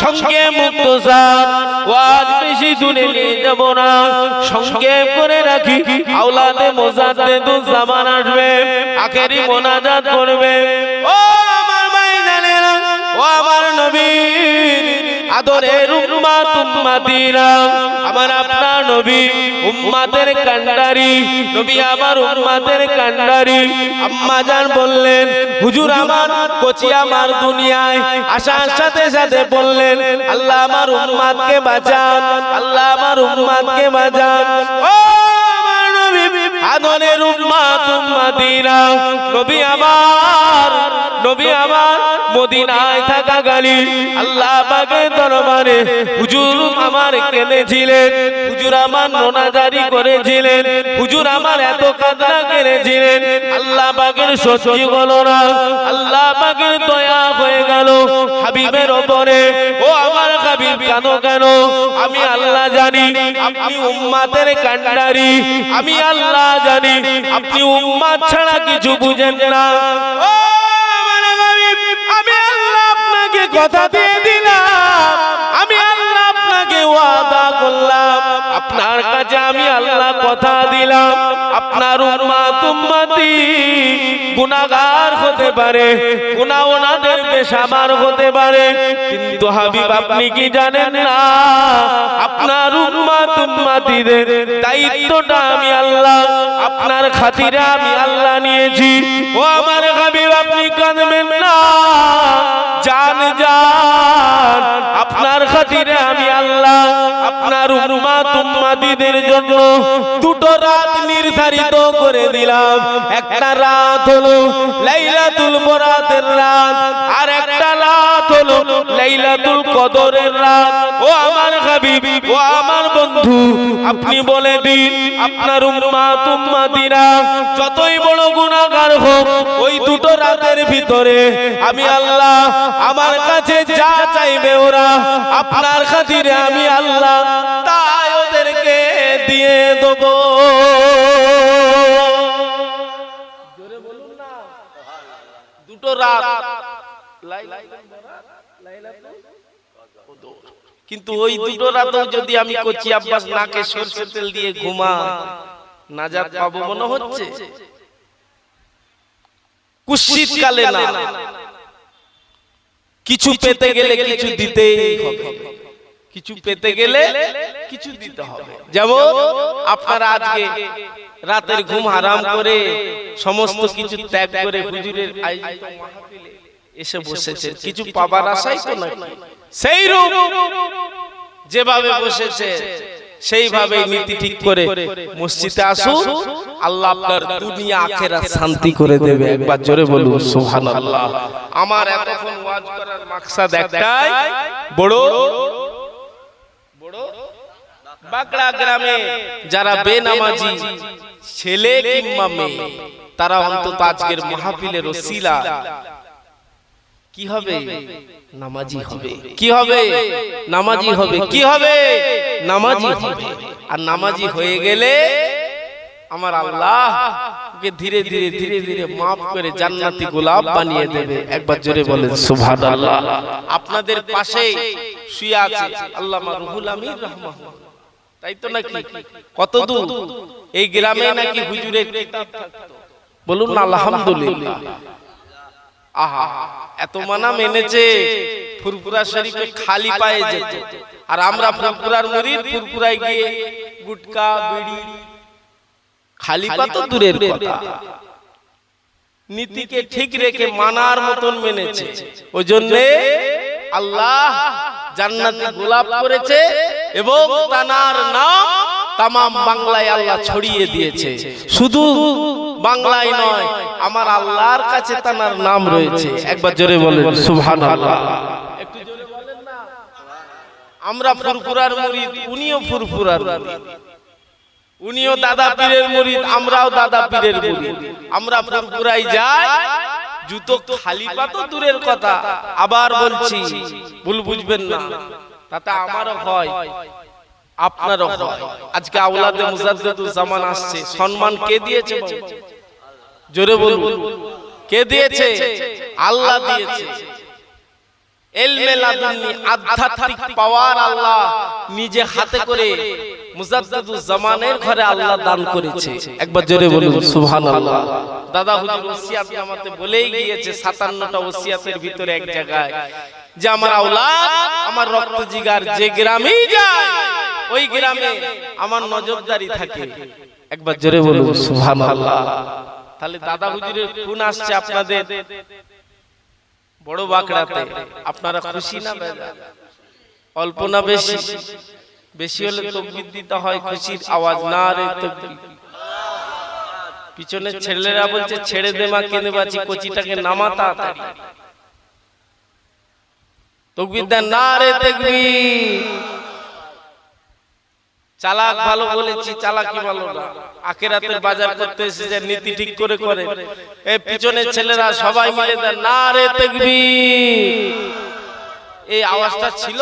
সঙ্গে মুক্ত ওয়াজ বেশি দূরে নিয়ে যাব না। সঙ্গে করে রাখি। আওলাদে মোজাদ্দেদুল জামান আসবে। আখেরি মোনাজাত করবে। ও আমার ভাই ও আমার নবীর আদরের আমার আপনার নবী উম্মাতের কান্ডারি। নবী আমার উম্মাতের কান্ডারি। আম্মা জান বললেন, হুজুর আমার কচি আমার দুনিয়ায়। আসার সাথে সাথে বললেন, আল্লাহ আমার উম্মাতকে বাঁচান, আল্লাহ আমার উম্মাতকে বাঁচান। ও আদরের উম্মাত উম্মাতিরা নবী আমার নবী আমার মদিনায় থাকা গালি আল্লাহ পাকের দরবারে হুজুর আমার কেঁদেছিলেন, হুজুর আমার নোনাজারি করেছিলেন, হুজুর আমার এত কাদরা কেড়েছিলেন আল্লাহ পাকের সত্যি হলো না, আল্লাহ পাকের দয়া হয়ে গেল হাবিবের ওপরে। ও আমার হাবিব কেন কেন? আমি আল্লাহ জানি আপনি উম্মাতের কান্ডারি আমি আল্লাহ জানি আপনি উম্মাত ছাড়া কিছু বুঝেন না। হাবিব, আমি আল্লাহ আপনাকে কথা দিয়ে দিলাম আমি আল্লাহ আপনাকে ওয়াদা করলাম। আপনার কাছে আমি আল্লাহ কথা আপনার উম্মাত, উম্মতি গুনাহগার হতে পারে, গুনাহ ওনাদের পেশাবার হতে পারে, কিন্তু হাবিব, আপনি কি জানেন না? আপনার উম্মাত উম্মতিদের দায়িত্বটা আমি আল্লাহ, আপনার খাতিরে আমি আল্লাহ নিয়েছি। ও আমার হাবিব, আপনি কাঁদবেন না। আপনার খাতিরে আমি আল্লাহ, আপনার উম্মাত উম্মাতিদের জন্য দুটো রাত নির্ধারিত করে দিলাম। একটা রাত হলো লাইলাতুল বরাতের রাত, আর একটা রাত হলো লাইলাতুল কদরের রাত। ও আমার হাবিব, ও আমার বন্ধু, আপনি বলে দিন, আপনার উম্মাত উম্মাতিরা যতই বড় গুনাহগার হোক, ওই দুটো রাতের ভিতরে আমি আল্লাহ আমার কাছে যা চাইবে ওরা, আপনার খাতিরে আমি আল্লাহ তাই ওদেরকে দিয়ে দেব। দুটো রাত। কিন্তু ওই দুটো রাতেও যদি আমি কচি আব্বাস নাকে সরষে তেল দিয়ে ঘুমা নাজাত পাবো মনে হচ্ছে? কুশিত কালে না। কিছু পেতে গেলে কিছু দিতেই হবে। কিছু পেতে গেলে কিছু দিতে হবে। যেমন আপনারা আজকে রাতের ঘুম হারাম করে সমস্ত কিছু ত্যাগ করে হুজুরের আয়োজিত মাহফিলে এসে বসেছে কিছু পাবার আশাই তো নাকি? সেই রূপ যেভাবে বসেছে সেইভাবে নীতি ঠিক করে মসজিদে আসুন আল্লাহ আপনার দুনিয়া আখেরাত শান্তি করে দেবে। একবার জোরে বলুন সুবহানাল্লাহ। আমার এতক্ষণ ওয়াজ করার মাকসাদ একটাই বড় বড় বাগড়া গ্রামে যারা বেনামাজি ছেলে কিংবা মেয়ে তারা অন্তত আজকের মাহফিলের ওসিলা। কি হবে? নামাজি হবে। কি হবে? নামাজি হবে। কি হবে? নামাজি হবে। আর নামাজি হয়ে গেলে আমার আল্লাহ ওকে ধীরে ধীরে ধীরে ধীরে মাফ করে জান্নাতি গোলাপ বানিয়ে দেবে। একবার জোরে বলেন সুবহানাল্লাহ। আপনাদের পাশে শুয়ে আছে আল্লামা রুহুল আমির রহমান তাই তো নাকি? কত দূর? এই গ্রামে নাকি হুজুরের কিতাব থাকতো? বলুন না আলহামদুলিল্লাহ। আহা এত মানা মেনেছে ফুরপুরা শরীফে খালি পায়ে যেত। আর আমরা ফুরপুরার মুরিদ ফুরপুরায় গিয়ে গুটকা বিড়ি খালি পা তো দূরের কথা। নীতিকে ঠিক রেখে মানার মতন মেনেছে। ওই জন্যে আল্লাহ জান্নাতে গোলাপ করেছে এবং তানার নাম তামাম বাংলায় আল্লাহ ছড়িয়ে দিয়েছে। শুধু বাংলায় নয়, আমার আল্লাহর কাছে তানার নাম রয়েছে। একবার জোরে বলেন, সুবহানাল্লাহ। একটু জোরে বলেন না আমরা ফুরফুরার মুরিদ, উনিও ফুরফুরার উনিও দাদা পীরের মুরিদ, আমরাও দাদা পীরের মুরিদ। আমরা ফুরফুরাই যাই, জুতো খালি পা তো দূরের কথা। আবার বলছি, ভুল বুঝবেন না। তাতে আমারও হয় আপনারও আজকে আউলাদে মুজাদ্দেদুল জামান আসছে। সম্মান কে দিয়েছে? জোরে বলুন। কে দিয়েছে? আল্লাহ দিয়েছে। এলমে লাদুন্নি আধ্যাত্মিক পাওয়ার আল্লাহ নিজে হাতে করে মুজাদ্দিদুজ জামানের ঘরে আল্লাহ দান করেছে। একবার জোরে বলুন সুবহানাল্লাহ। দাদা হুজুর ওসিয়াত নামাতে বলেই গিয়েছে 57টা ওসিয়াতের ভিতরে এক জায়গায়। যে আমার আওলাদ আমার রক্ত জিগার যে গ্রামেই যায় ওই গ্রামে আমার নজরদারি থাকে। একবার জোরে বলুন সুবহানাল্লাহ। তাহলে দাদা হুজুরের খুন আসছে আপনাদের বড় বাকড়াতে। আপনারা খুশি না? অল্প না বেশি? বেশি হলে তকবির দিতে হয় খুশির আওয়াজ না রে তকবির পিছনে ছেলেরা বলছে ছেড়ে দে মা কেঁদে বাঁচি কচিটাকে নামা তাড়াতাড়ি। তকবির দেন না রে তকবির চালাক ভালো বলেছি চালাকি ভালো না। আখেরাতের বাজার করতে এসেছে নীতি ঠিক করে করে এই পিছনে ছেলেরা সবাই মিলে দেন না রে তাকবীর এই আওয়াজটা ছিল?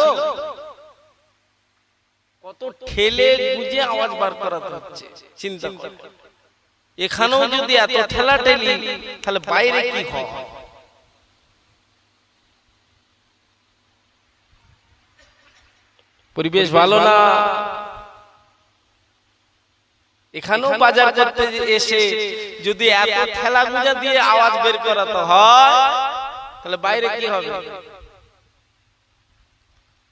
কত ঠেলে বুঝে আওয়াজ বার করাতে হচ্ছে। চিন্তা করে। এখানেও যদি এত ঠেলা ঠেলি তাহলে বাইরে কি হয়? পরিবেশ ভালো না? এখানেও বাজার করতে এসে যদি এত ঠেলা গুজা দিয়ে আওয়াজ বের করাতে হয় তাহলে বাইরে কি হবে?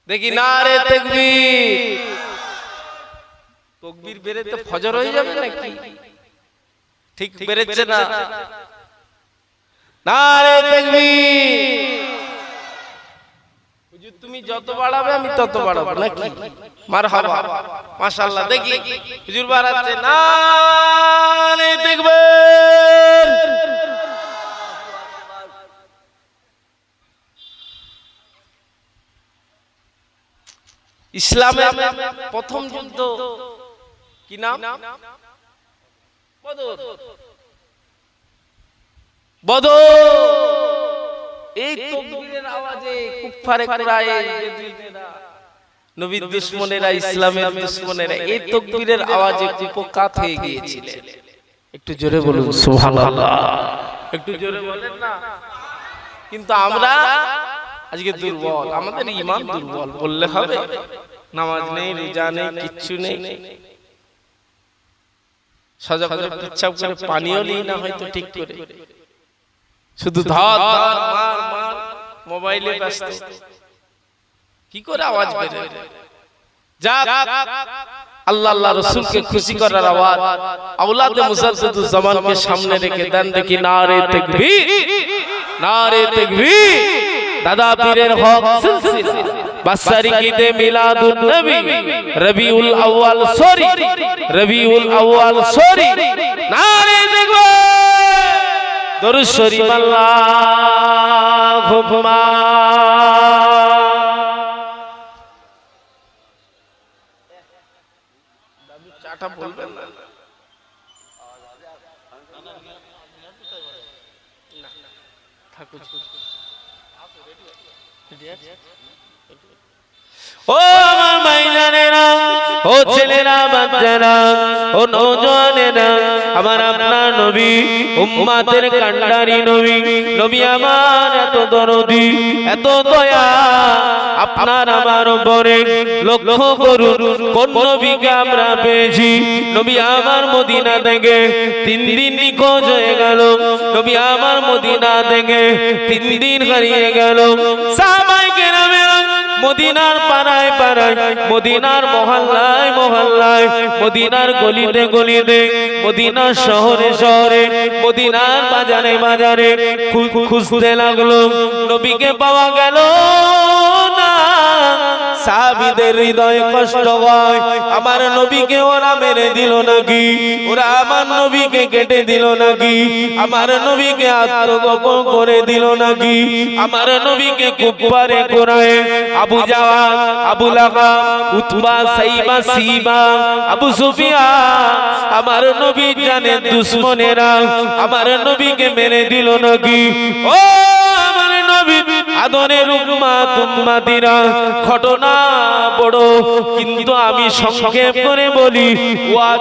দেখি না রে তকবীর। তকবীর বেরেতে ফজর হয়ে যাবে নাকি? ঠিক বেরেচ্ছে না? না। রে তকবীর। হুজুর তুমি যত বাড়াবে আমি তত বাড়াবো নাকি? মার হাবা। মাশাআল্লাহ দেখি। হুজুর বাড়াচ্ছে না রে দেখবে ইসলামের প্রথম যুদ্ধ। কি নাম? বদর বদর এই তকবীরের আওয়াজে কুফারে নবীর দুশমনেরা ইসলামের দুশমনেরা এই তকবীরের আওয়াজে কুপকাত হয়ে গিয়েছিলেন। একটু জোরে বলুন সুবহানাল্লাহ। একটু জোরে বলেন না। কিন্তু আমরা আজকে দুর্বল আমাদের ইমান দুর্বল বললে হবে। নামাজ নেই রোজা নেই কিচ্ছু নেই। সাজা করে পিচ্ছাপ করে পানিও নেই না হয়তো ঠিক করে। শুধু ধর ধর মার মার মোবাইলে ব্যস্ত। কি করে আওয়াজ যা আল্লাহ আল্লাহ রসুলকে খুশি করার আওয়াজ। আওলাদে মুজাদ্দিদুজ জামানকে সামনে রেখে দেন দেখি নারে তাকবীর। নারে তাকবীর। দাদা পীরের হক সিলসিলা। বাসারি গীতে মিলাদুন নবী রবিউল আউয়াল সরি রবিউল আউয়াল সরি নারে তাকবীর দরুদ শরীফ আল্লাহুম্মা চাটা বলবেন না ও আমার মাইজানেরা ও ছেলেরা, বাচ্চারা, ও নৌজওয়ানেরা আমার আপনার নবী, উম্মাতের কান্ডারি নবী নবী আমার এত দরদি, এত দয়া, আপনার আমার উপরে লক্ষ্য করুন, কোন নবীকে আমরা পেয়েছি? নবী আমার মদিনা থেকে তিন দিন নিখোঁজ হয়ে গেল। নবী আমার মদিনা থেকে তিন দিন হারিয়ে গেল। কেরামের মদিনার পাড়ায় পাড়ায়, মদিনার মহল্লায় মহল্লায়, মদিনার গলিতে গলিতে মদিনার শহরে শহরে, মদিনার বাজারে বাজারে খুঁজতে লাগল, নবীকে পাওয়া গেল না। সাহাবীদের হৃদয়ে কষ্ট হয়। আমার নবীকে ওরা মেরে দিল নাকি? ওরা আমার নবীকে কেটে দিল নাকি? আমার নবীকে আত্মগোপন করে দিল নাকি? আমার নবীকে কুপারে কোরায় আবু জাওয়ান আবু লাহাব উতবা সাইবা সিবা আবু সুফিয়ান আমার নবী জানে দুশ্মনেরা। আমার নবীকে মেরে দিল নাকি? ও আমার নবী আদরের উম্মা ঘটনা বড়, কিন্তু আমি সংক্ষেপ করে বলি ওয়াজ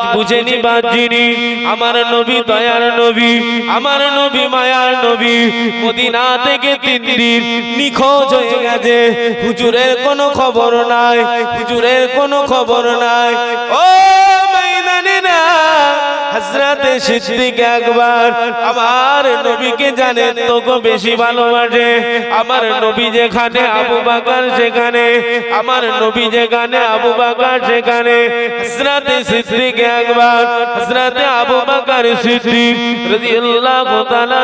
আমার নবী দয়ার নবী, আমার নবী মায়ার নবী। মদিনা থেকে তিন দিন নিখোঁজ হয়ে গেছে। হুজুরের কোনো খবর নাই, হুজুরের কোনো খবর নাই। ও হজরতে সিদ্দিক একবার আমার নবীকে জানে তোকে বেশি ভালোবাসে আমার নবী যেখানে, আবু বাকার সেখানে। আমার নবী যেখানে, আবু বাকার সেখানে। হজরতে সিদ্দিক একবার হজরতে আবু বাকার সিদ্দিক রাদিয়াল্লাহু তাআলা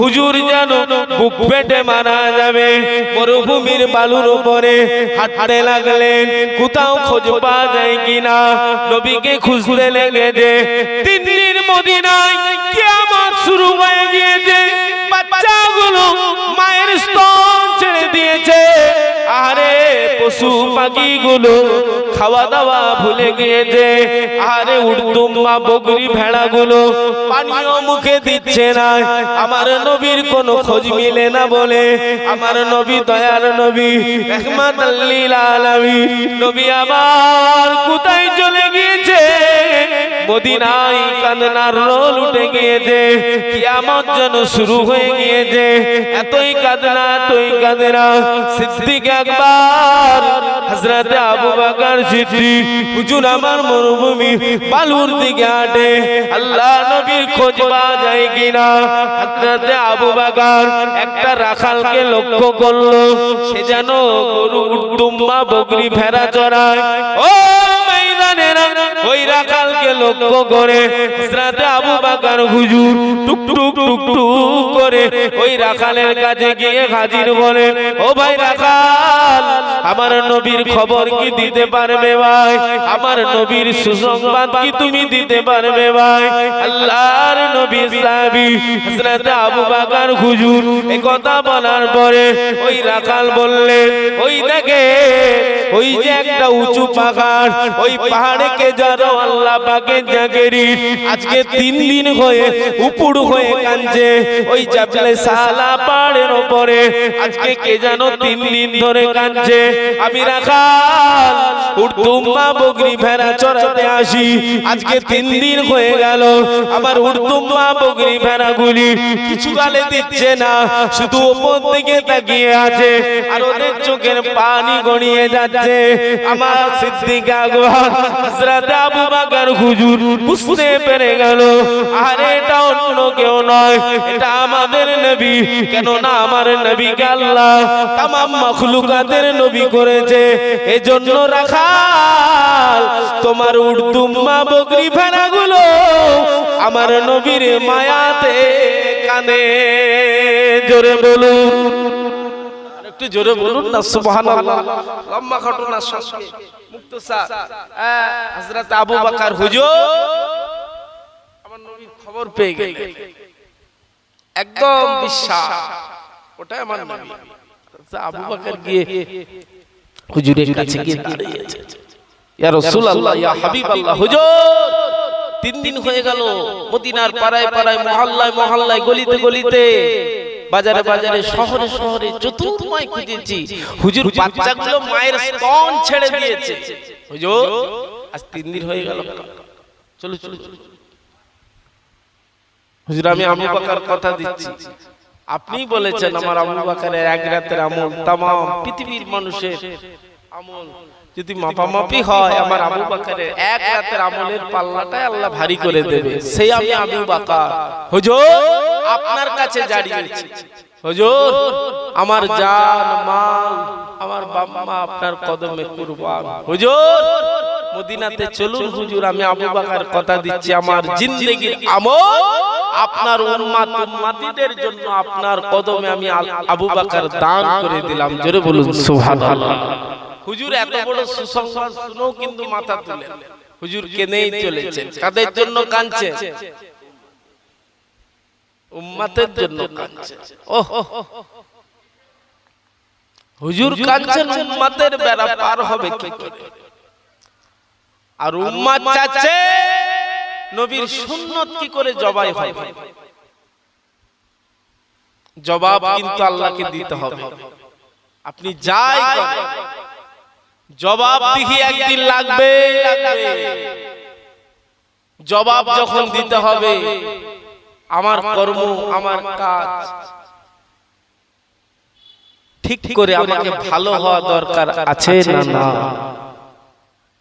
হুজুর যেন বুক পেটে মারা যাবে। মরুভূমির বালুর উপরে হাঁটতে লাগলেন, কোথাও খোঁজ পাওয়া যায় কিনা। নবীকে খুঁজতে লেগেছে। দিন মদিনায় কেমন শুরু হয়ে গিয়েছে। বাচ্চাগুলো মায়ের স্তন ছেড়ে দিয়েছে। আরে পশু পাখিগুলো খাওয়া দাওয়া ভুলে গিয়েছে আরে উর্দুম্মা বকরি ভেড়াগুলো পানীয় মুখে দিচ্ছে না। আমার নবীর কোনো খোঁজ মিলে না বলে, আমার নবী দয়ার নবী, রহমাত নবী আমার কোথায় চলে গিয়েছে? মদিনায় কান্নার রোল উঠে গিয়েছে, কিয়ামত যেন শুরু হয়ে গিয়েছে। এতই কাঁদনা এতই কাঁদনা সিদ্দিক একবার হজরত আবু বকর সিদ্দিক হুজুর আমার মরুভূমি, বালুর দিকে আটে আল্লাহ নবীর খোঁজ পাওয়া যায় কিনা? হজরত আবু বকর একটা রাখালকে লক্ষ্য করল, সে যেন গরু উটুম্বা বকরি ভেড়া চড়ায়। ও ওই রাখাল, আমার নবীর খবর কি দিতে পারবে ভাই? আমার নবীর সুসংবাদ কি তুমি দিতে পারবে ভাই? আল্লাহর আবু হুজুর কথা বলার পরে ওই রাখাল ওই দেখে, ওই যে একটা উঁচু পাহাড়, ওই পাহাড়কে যারা আল্লাহ পাকে জাগেরি। আজকে তিন দিন হয়ে উপুড় হয়ে কাঁদছে। ওই জাবলে সালা পাহাড়ের ওপরে। আজকে কে যেন তিন দিন ধরে কাঁদছে। আমি রাখাল, উর্দুম্মা বগরি ভেড়া চড়াতে আসি। আজকে তিন দিন হয়ে গেল। আমার উর্দুম্মা বগরি ভেড়াগুলি কিছু গালে দিচ্ছে না। শুধু ওপর দিকে তাকিয়ে আছে। আর ওদের চোখের পানি গড়িয়ে যাচ্ছে। আমার সিদ্দিক আকবর হযরত আবু বকর হুজুর বুঝতে পেরে গেল, আর এটা অন্য কেউ নয়, এটা আমাদের নবী। কেন না আমার নবীকে আল্লাহ তামাম মাখলুকাতের নবী করেছে, এজন্য রাখাল, তোমার উর্দুম্মা বকরি ভেড়াগুলো আমার নবীর মায়াতে কানে জোরে বলুন। একটু জোরে বলুন না, সুবহানাল্লাহ। লম্বা হযরত আবু বকর হুজুর, আমার নবীর খবর পেয়ে একদম বিশ্বাস, ওটাই আমার নবী। আবু বকর গিয়ে হুজুরের কাছে গিয়ে দাঁড়িয়েছে। ইয়া রাসূলুল্লাহ, ইয়া হাবিবাল্লাহ, হুজুর, তিন দিন হয়ে গেল। মদিনার পাড়ায় পাড়ায়, মহল্লায় মহল্লায়, গলিতে গলিতে বাজারে বাজারে শহরে শহরে চতুর্ময় খুঁজেছি হুজুর বাচ্চাগুলো মায়ের স্তন ছেড়ে দিয়েছে। হুজুর আজ তিন দিন হয়ে গেল। চলো চলো চলো। হুজুর আমি আবু বকর কথা দিচ্ছি। আপনি বলেছেন আমার আবু বকরের এক রাতের আমল তামাম পৃথিবীর মানুষের আমল। যদি মাপামাপি হয় আমার আবু বকরের এক রাতের আমলের পাল্লাটাই আল্লাহ ভারী করে দেবে। সেই আমি আবু বকর। হুজুর আপনার কাছে দাঁড়িয়েছি হুজুর আমার জান মাল আমার বাম্মা আপনার কদমে কুরবান। হুজুর মদিনাতে চলুন হুজুর আমি আবু বকর কথা দিচ্ছি। আমার জিন্দেগীর আমল আপনার উম্মাত উম্মাতিদের জন্য আপনার কদমে আমি আবু বকর দান করে দিলাম। জোরে বলুন সুবহানাল্লাহ। হুজুর এত বড় সুসংবাদ শুনেও কিন্তু মাথা তুলে হুজুর কেনেই চলেছেন? কাদের জন্য কাঁদছে? উম্মাতের জন্য কাঁদছে। ওহ হুজুর কাঁদছেন উম্মাতের বেড়া পার হবে কি করে? আর উম্মাত চাচ্ছে নবীর সুন্নত কি করে জবাই জবাব কিন্তু আল্লাহকে দিতে হবে। আপনি যাই করেন জবাব দিহি একদিন লাগবে লাগবে। জবাব যখন দিতে হবে আমার কর্ম আমার কাজ। ঠিক করে আমাকে ভালো হওয়া দরকার আছে না না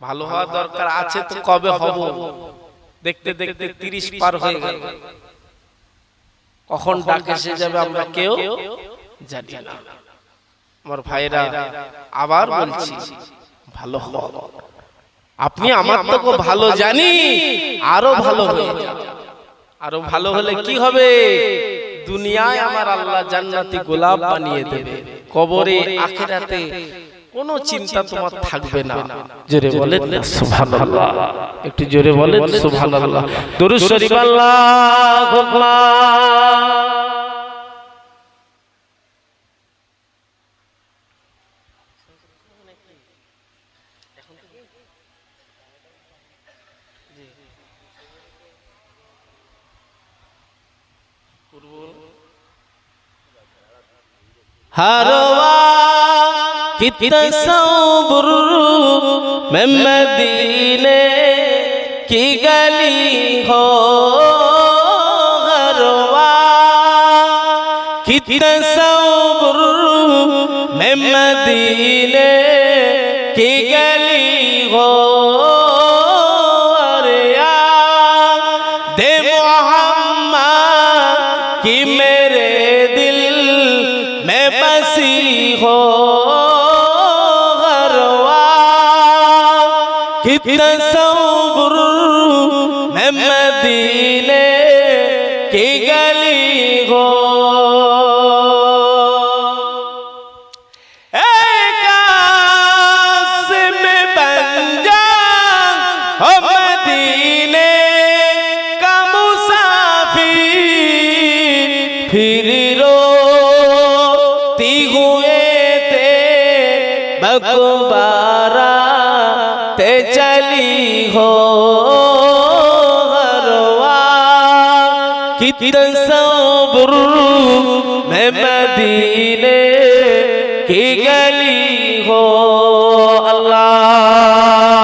ভালো হওয়া দরকার আছে তো কবে হব? দেখতে দেখতে তিরিশ পার হয়ে গেল। কখন ডাক এসে যাবে আমরা কেউ? জানি না। আমার ভাইরা আবার বলছি ভালো আপনি আমার তো ভালো জানি আরও ভালো হয়ে। আরও ভালো হলে কি হবে? দুনিয়ায় আমার আল্লাহ জান্নাতি গোলাপ বানিয়ে দেবে। কবরে আখিরাতে কোনো চিন্তা তোমার থাকবে না। জোরে বলেন না সুবহানাল্লাহ। একটু জোরে বলেন সুবহানাল্লাহ। দুরুদ শরীফ আল্লাহু ہروا کتنا صبر میں مدینے کی گلی ہو ہروا کتنا صبر میں مدینے تصور میں مدینے کی گلی ہو میں بن جا ہو مدینے हो हरवा कितना सब्र मैं मदीने की गली हो अल्लाह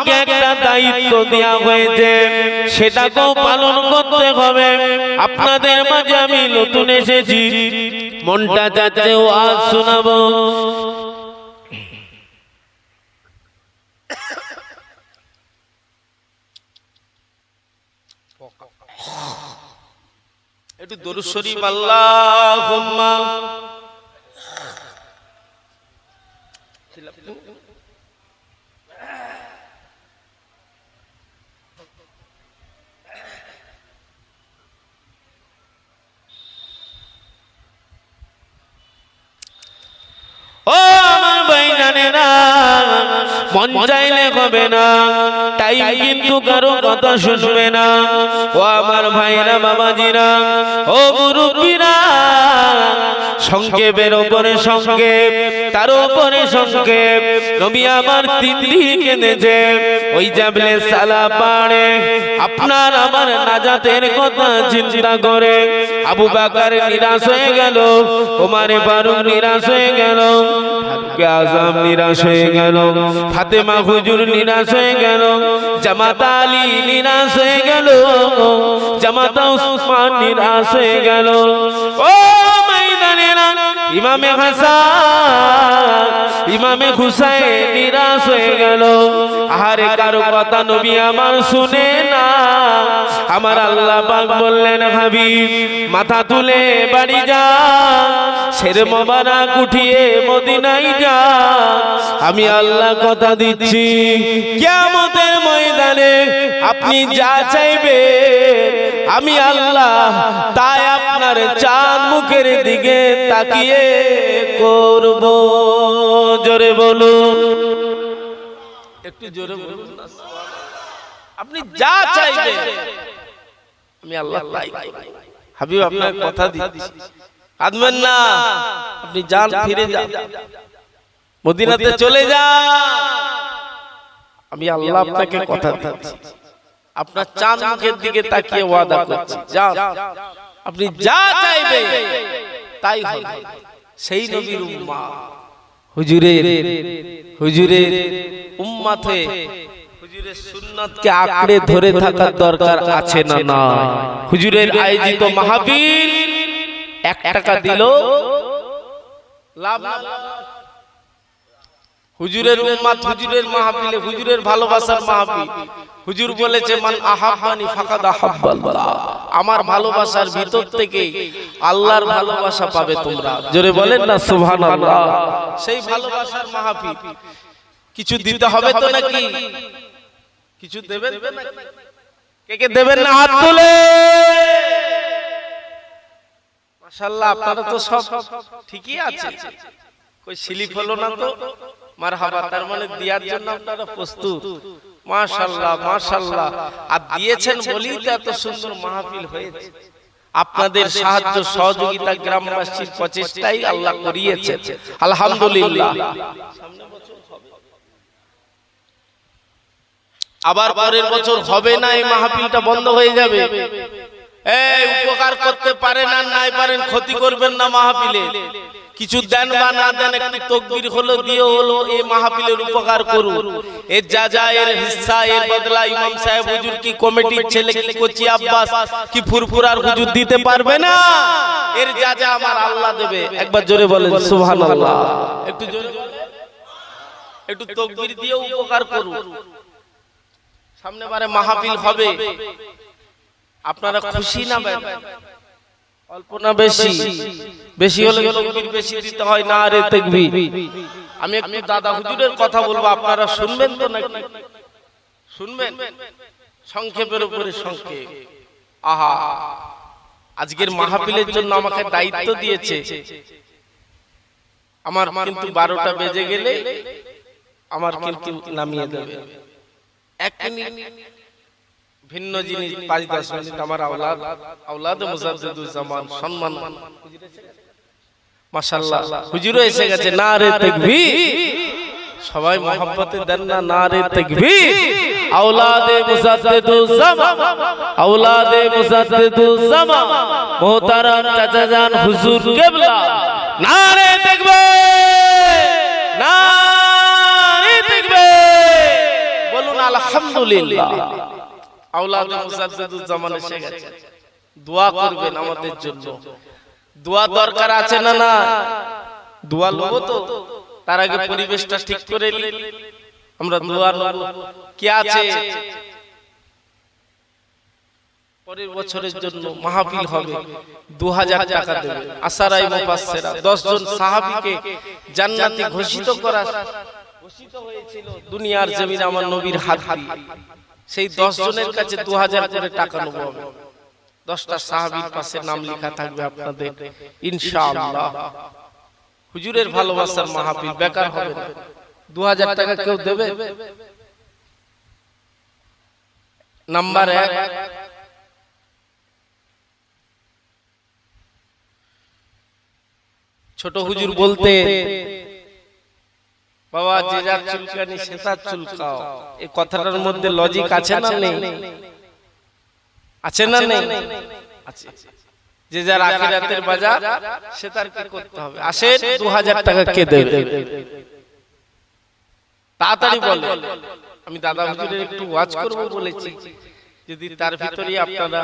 আমাকে একটা দায়িত্ব দেওয়া হয়েছে সেটাকেও পালন করতে হবে। আপনাদের মাঝে আমি নতুন এসেছি। মনটা যাচ্ছে আজ শোনাবো। একটু দরুদ শরীফ ও আমার না, মন চাইলে হবে না টাইম কিন্তু কারও শুনবে না। ও আমার ভাইরা, বাবাজিরা, ও সংক্ষেপের ওপরে সংক্ষেপ, তার উপরে সংক্ষেপ। নবী আমার তিন কেঁদেছে, ওই যাবলে সালা পাড়ে। আপনার আমার নাজাতের কথা চিন্তা করে। আবু বাকার নিরাশ হয়ে গেল, ওমারে ফারুক নিরাশ হয়ে গেল আজম নিরাশ হয়ে গেল, ফাতেমা হুজুর নিরাশ হয়ে গেল, জামাতা আলী নিরাশ হয়ে গেল, জামাতা উসমান নিরাশ হয়ে গেল। ও ইমামে হাসান, ইমামে হুসাইন নিরাশ হয়ে গেল। আহারে, কারও কথা নবী আমার শুনে না। আমার আল্লাহ পাক বললেন, হাবিব, মাথা তুলে বাড়ি যা, শের মোবারক উঠিয়ে মদিনায় যা। আমি আল্লাহ কথা দিচ্ছি, কিয়ামতের ময়দানে আপনি যা চাইবে আমি আল্লাহ তাই আপনার চাঁদ মুখের দিকে তাকিয়ে করব। জোরে বলুন। একটু জোরে বলুন আপনি যা চাইবেন। আমি আল্লাহ তাই হাবিব আপনার কথা দিচ্ছি। কাঁদবেন না। আপনি যান ফিরে যান। মদিনাতে চলে যান। আমি আল্লাহ আপনাকে কথা দিচ্ছি। আপনার চাঁদ মুখের দিকে তাকিয়ে ওয়াদা করছি। যান। আপনি যা চাইবে তাই হবে। সেই নবীর উম্মা। হুজুরের হুজুরের উম্মাত হুজুরের সুন্নাতকে আঁকড়ে ধরে থাকার দরকার আছে না না হুজুরের আয়োজিত মাহফিল এক টাকা দিল। লাভ। হুজুরের উম্মাত হুজুরের মাহফিলে হুজুরের ভালোবাসার মাহফিল। হুজুর বলেছে মান আহাব্বানি ফাকাদ আহাব্বাল্লাহ আমার ভালোবাসার ভিতর থেকে আল্লাহর ভালোবাসা পাবে তোমরা। জোরে বলেন না সুবহানাল্লাহ। সেই ভালোবাসার মাহফিল। কিছু দিতে হবে তো নাকি? কিছু দেবেন তো নাকি? কে কে দেবেন না? হাত তুলে! মাশাআল্লাহ আপনারা তো সব ঠিকই আছে। কই স্লিপ হলো না তো? মারহাবা তার মানে দেওয়ার জন্য আপনারা প্রস্তুত। আর দিয়েছেন বলেই তো এত সুন্দর মাহফিল হয়েছে। আপনাদের সাহায্য সহযোগিতা গ্রামবাসীর প্রচেষ্টাই আল্লাহ করিয়েছে আলহামদুলিল্লাহ। আবার পরের বছর হবে না এই মাহফিলটা বন্ধ হয়ে যাবে। এই উপকার করতে পারেন আর নাই পারেন ক্ষতি করবেন না মাহফিলে। কিছু দেন বা না দেন একটু তকবির হলো দিয়ে হলো এই মাহফিলের উপকার করুন। এর যা যা এর হিস্সা এর বদলা, ইমাম সাহেব হুজুর কি কমিটির ছেলে, কি কোচি আব্বাস, কি ফুরফুরার হুজুর দিতে পারবে না? এর যা যা আমার আল্লাহ দেবে। একবার জোরে বলেন, সুবহানাল্লাহ। একটু জোরে। একটু তকবির দিয়ে উপকার করুন। সামনে বারে মাহফিল হবে। আপনারা খুশি না অল্প না বেশি? বেশি হলে তকবীর বেশি দিতে হয় না রে তাকবীর। আমি একটু দাদা হুজুরের কথা বলব আপনারা শুনবেন তো নাকি? শুনবেন? সংক্ষেপের উপরে সংক্ষেপ। আহা আজকের মাহফিলের জন্য আমাকে দায়িত্ব দিয়েছে। আমার কিন্তু বারোটা বেজে গেলে আমার কিন্তু নামিয়ে দেবে। এক মিনিট। ভিন্ন জিনিস মিনিট আমার আওলাদ আওলাদ মুজাদ্দিদুজ্জামান সম্মান। মাশাআল্লাহ, হুজুরও এসে গেছে না রে তাকবীর। সবাই মহব্বতে দেন না না রে তাকবীর। আওলাদে মুজাদ্দিদুজ্জামান আওলাদে মুজাদ্দিদুজ্জামান মোহতারাম চাচা জান হুজুর কিবলা। না রে তাকবীর না রে তাকবীর। বলুন আলহামদুলিল্লাহ। আওলাদে মুজাদ্দিদুজ্জামান এসে গেছে দোয়া করবেন আমাদের জন্য। দোয়া দরকার আছে না না? দোয়া লব তো। তার আগে পরিবেশটা ঠিক করে নিই। আমরা দোয়া লব কি আছে? পরের বছরের জন্য মাহফিল হবে। দু হাজার টাকা দেবে। আসারাই জন সাহাবীকে জান্নাতি ঘোষিত করা ঘোষিত হয়েছিল দুনিয়ার জমিন আমার নবীর হাত দিয়ে। সেই দশ জনের কাছে দু হাজার করে টাকা নেব আমি। দশটা সাহাবির পাশে নাম লেখা থাকবে আপনাদের। ইনশাআল্লাহ। হুজুরের ভালোবাসার মাহফিল বেকার হবে না। দু হাজার টাকা কেউ দেবে? নাম্বার এক। ছোট হুজুর বলতে বাবা যে যার চুলকানি সে তার চুলকাও। এই কথাটার মধ্যে লজিক আছে না নেই? আছে না নেই? আছে যে যার আখিরাতের বাজার সে তার কি করতে হবে? আসেন দু হাজার টাকা কে দেবে? তাড়াতাড়ি বলে আমি দাদা হুজুরের একটু ওয়াচ করব বলেছি। যদি তার ভিতরেই আপনারা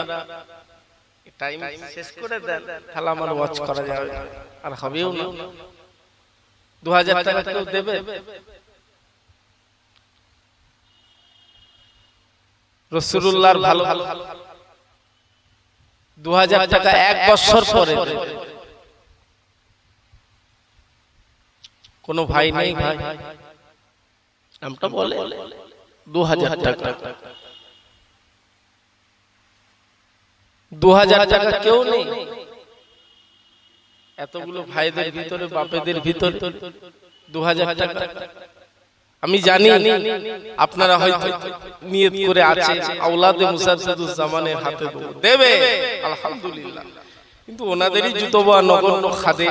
টাইম শেষ করে দেন তাহলে আমার ওয়াচ করা যাবে। আর হবেও না। দু হাজার টাকা কেউ দেবে? রসুল্লাহর ভালো দু হাজার টাকা এক বছর পরে কোনো ভাই নেই ভাই। নামটা বলে? দু হাজার টাকা। দু হাজার টাকা কেউ নেই। এতগুলো ভাইদের ভিতরে বাপেদের ভিতর দু হাজার টাকা। আমি জানি আপনারা হয়তো নিয়ত করে আছে আওলাদে মুসাদ্দুজ জামানের হাতে দেবো? দেবে। আলহামদুলিল্লাহ। কিন্তু ওনাদেরই জুতোবা নগণ্য খাদে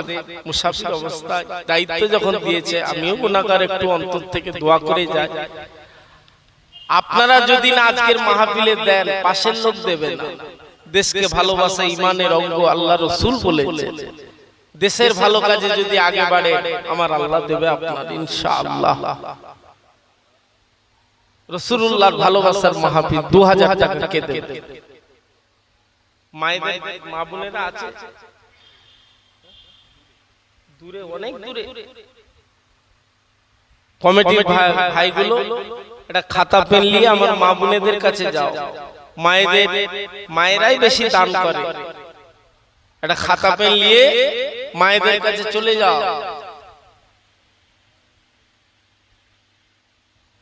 মুসাফির অবস্থায় দায়িত্ব যখন দিয়েছে আমিও ওনাকার একটু অন্তর থেকে দোয়া করে যাই। আপনারা যদি না আজকের মাহফিলে দেন পাশের লোক দেবে না। দেশকে ভালোবাসা ইমানের অঙ্গ আল্লাহ রসুল বলেছে। দেশের ভালো কাজে যদি আগে বাড়ে আমার আল্লাহ দেবে আপনার ইনশাআল্লাহ। রসুল্লাহর ভালোবাসার মাহফিল দু হাজার টাকা কে দেবে? মায়েদের মা বোনেরা আছে? দূরে অনেক দূরে। কমিটির ভাইগুলো একটা খাতা পেন নিয়ে আমার মা বোনেদের কাছে যাও। মায়েদের মায়েরাই বেশি দান করে। একটা খাতা পেন নিয়ে মায়েদের কাছে চলে যাও।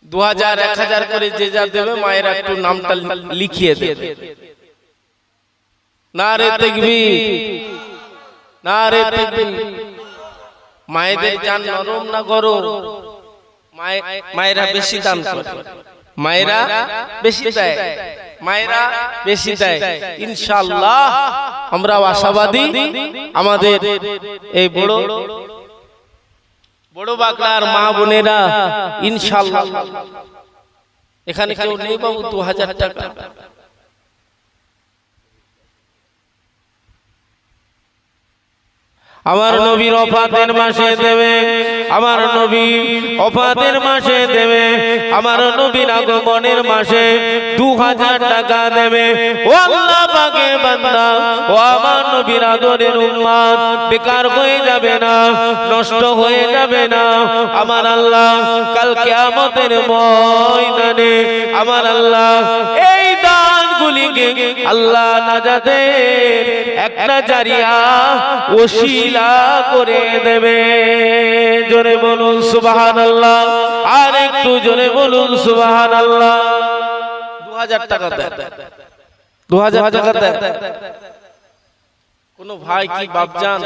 দু হাজার এক হাজার করে যে যা দেবে মায়েরা একটু নামটা লিখিয়ে দেবে। না রে দেখবি না রে দেখবি মায়েদের যান নরম না গরম? মায়ে- মায়েরা বেশি দান করে। মায়েরা বেশি দেয়। মায়েরা বেশি দেয়। ইনশাআল্লাহ আমরা আশাবাদী আমাদের এই বড় বড় বাগলার মা বোনেরা ইনশাআল্লাহ। এখানে কেউ নেই বাবু? দু হাজার টাকা। আমার নবীর অফাতের মাসে দেবে। আমার নবী অফাতের মাসে দেবে। আমার নবীর আগমনের মাসে দু হাজার টাকা দেবে। ও আল্লাহ পাকের বান্দা। ও আমার নবীর আদরের উম্মাদ বেকার হয়ে যাবে না। নষ্ট হয়ে যাবে না। আমার আল্লাহ কাল কিয়ামতের ময়দানে। আমার আল্লাহ এই দানগুলিকে আল্লাহ একটা জারিয়া ওসিলা করে দেবে। জোরে বলুন সুবাহান আল্লাহ আর একটু জোরে বলুন সুবাহান আল্লাহ দু হাজার টাকা দেয় দু হাজার টাকা দেয় কোন ভাই কি বাপজান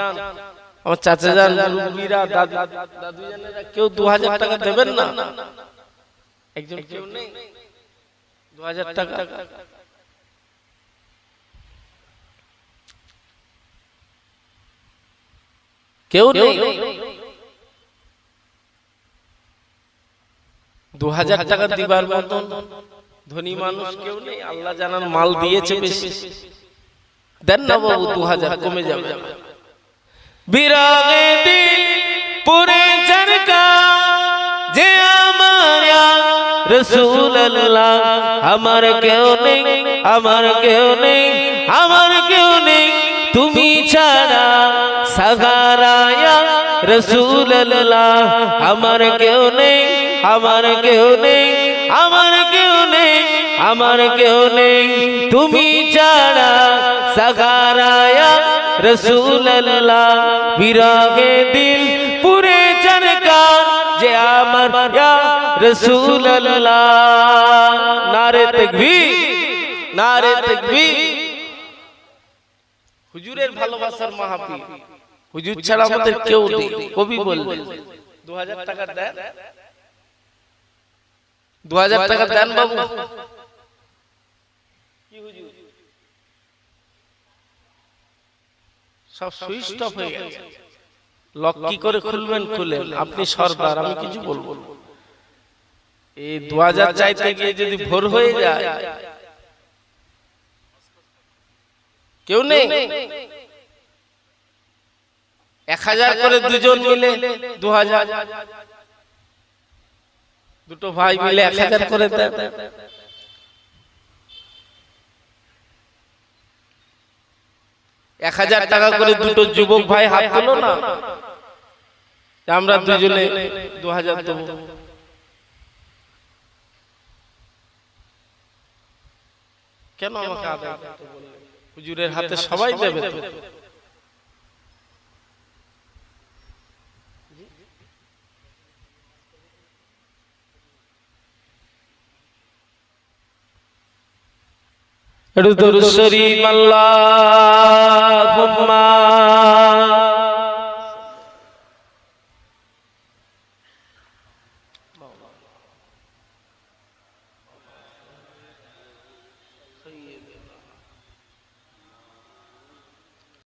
আমার চাচা যান দাদু কেউ দু হাজার টাকা দেবেন না? একজন কেউ নেই? দু হাজার টাকা? কেউ নেই। দু হাজার টাকা দিবার মতন ধনী মানুষ কেউ নেই। আল্লাহ জানান মাল দিয়েছে বেশি। দেন না বাবু দু হাজার কমে যাবে। বিরাগে দিল পুরে চরকা যে আমার রসুল আল্লাহ আমার কেউ নেই আমার কেউ নেই আমার কেউ নেই। তুমি ছাড়া সাগারায়া রসুল আল্লাহ আমার কেউ নেই, আমার কেউ নেই, আমার কেউ নেই, আমার কেউ নেই। তুমি ছাড়া সাগারায়া রসুল আল্লাহ বিরাগে দিল পুরে চরকার যে আমার রসুল আল্লাহ নারে তকবীর, নারে তাকবীর। হুজুরের ভালোবাসার মাহফিল। হুজুর ছাড়া আমাদের কেউ নেই। কবি বললেন। দু হাজার টাকা দেন। দু হাজার টাকা দেন বাবু। সব সুইচ অফ হয়ে গেছে। লক কি করে খুলবেন খুলেন আপনি সর্দার আমি কিছু বলব। এই দু হাজার চাইতে গিয়ে যদি ভোর হয়ে যায়। কেউ নেই। এক হাজার করে দুজন মিলে দু হাজার। দুটো ভাই মিলে এক হাজার করে দেন। এক হাজার টাকা করে দুটো যুবক ভাই হাত তুলো না। আমরা দুজনে দু হাজার দেবো। কেন আমাকে? হুজুরের হাতে সবাই দেবে তো। দরুদ শরীফ আল্লাহুম্মা